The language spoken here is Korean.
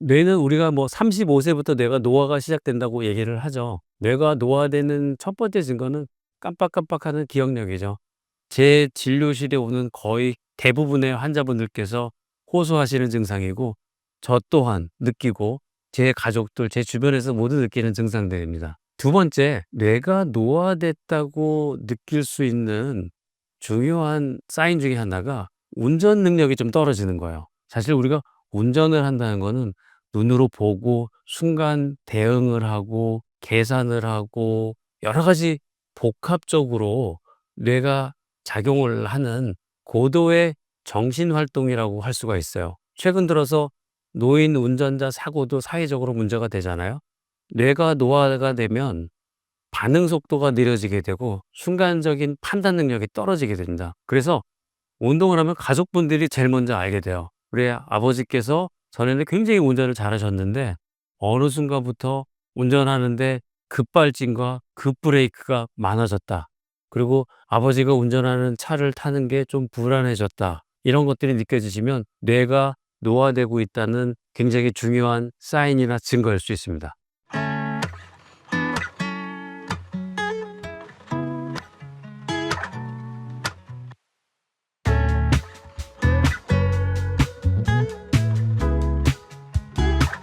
뇌는 우리가 뭐 35세부터 뇌가 노화가 시작된다고 얘기를 하죠. 뇌가 노화되는 첫 번째 증거는 깜빡깜빡하는 기억력이죠. 제 진료실에 오는 거의 대부분의 환자분들께서 호소하시는 증상이고 저 또한 느끼고 제 가족들, 제 주변에서 모두 느끼는 증상들입니다. 두 번째, 뇌가 노화됐다고 느낄 수 있는 중요한 사인 중에 하나가 운전 능력이 좀 떨어지는 거예요. 사실 우리가 운전을 한다는 거는 눈으로 보고 순간 대응을 하고 계산을 하고 여러 가지 복합적으로 뇌가 작용을 하는 고도의 정신 활동이라고 할 수가 있어요. 최근 들어서 노인 운전자 사고도 사회적으로 문제가 되잖아요. 뇌가 노화가 되면 반응 속도가 느려지게 되고 순간적인 판단 능력이 떨어지게 됩니다. 그래서 운동을 하면 가족분들이 제일 먼저 알게 돼요. 우리 아버지께서 전에는 굉장히 운전을 잘하셨는데 어느 순간부터 운전하는데 급발진과 급브레이크가 많아졌다. 그리고 아버지가 운전하는 차를 타는 게 좀 불안해졌다. 이런 것들이 느껴지시면 뇌가 노화되고 있다는 굉장히 중요한 사인이나 증거일 수 있습니다.